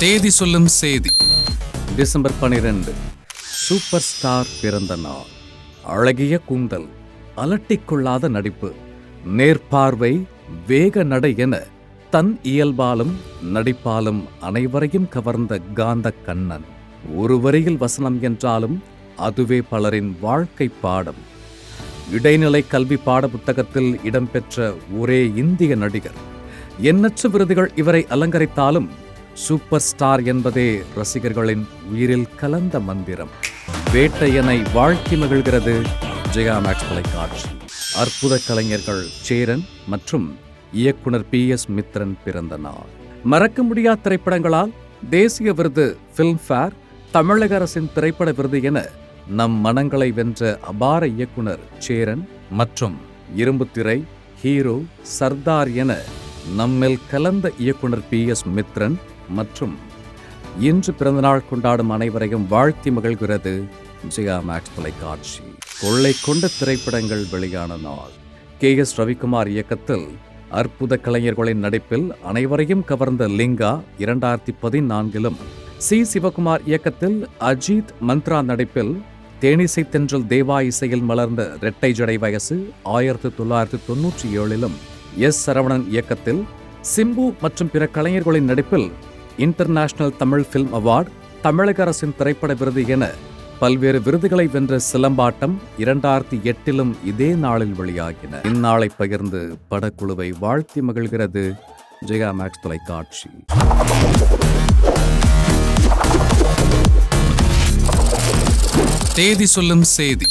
தேதி சொல்லும் செய்தி. டிசம்பர் பனிரெண்டு. சூப்பர் ஸ்டார் பிறந்த நாள். அழகிய கூந்தல் அலட்டிக்கொள்ளாத நடிப்பு நேர்பார்வை வேக நடை என தன் இயல்பாலும் நடிப்பாலும் அனைவரையும் கவர்ந்த காந்த கண்ணன் ஒரு வரியில் வசனம் என்றாலும் அதுவே பலரின் வாழ்க்கை பாடம். இடைநிலை கல்வி பாட புத்தகத்தில் இடம்பெற்ற ஒரே இந்திய நடிகர். எண்ணற்ற விருதுகள் இவரை அலங்கரித்தாலும் சூப்பர் ஸ்டார் என்பதே ரசிகர்களின் உயிரில் கலந்த மந்திரம். வேட்டையனை வாழ்த்தி மகிழ்கிறது ஜெயா மேக்ஸ் தொலைக்காட்சி. அற்புத கலைஞர்கள் சேரன் மற்றும் இயக்குனர் பி எஸ் மித்ரன் பிறந்த நாள். மறக்க முடியாத திரைப்படங்களால் தேசிய விருது ஃபில்ம்ஃபேர் தமிழக அரசின் திரைப்பட விருது என நம் மனங்களை வென்ற அபார இயக்குனர் சேரன் மற்றும் இரும்புத்திரை ஹீரோ சர்தார் என நம்மில் கலந்த இயக்குனர் பி எஸ் மித்ரன் மற்றும் இன்று பிறந்தநாள் கொண்டாடும் அனைவரையும் வாழ்த்தி மகிழ்கிறது ஜெயா மேக்ஸ் தொலைக்காட்சி. கொள்ளை கொண்ட திரைப்படங்கள் வெளியான நாள். கே எஸ் ரவிக்குமார் இயக்கத்தில் அற்புத கலைஞர்களின் நடிப்பில் அனைவரையும் கவர்ந்த லிங்கா இரண்டாயிரத்தி பதினான்கிலும் சி. சிவகுமார் இயக்கத்தில் அஜித் மந்த்ரா நடிப்பில் தேனிசை தென்றல் தேவா இசையில் மலர்ந்த ரெட்டை ஜடை வயசு ஆயிரத்தி தொள்ளாயிரத்தி தொன்னூற்றி ஏழிலும் எஸ். சரவணன் இயக்கத்தில் சிம்பு மற்றும் பிற கலைஞர்களின் நடிப்பில் இன்டர்நேஷனல் தமிழ் ஃபில்ம் அவார்டு தமிழக அரசின் திரைப்பட விருது என பல்வேறு விருதுகளை வென்ற சிலம்பாட்டம் இரண்டாயிரத்தி எட்டிலும் இதே நாளில் வெளியாகின. இந்நாளை பகிர்ந்து படக்குழுவை வாழ்த்தி மகிழ்கிறது ஜெயா மேக்ஸ் தொலைக்காட்சி. தேதி சொல்லும் செய்தி.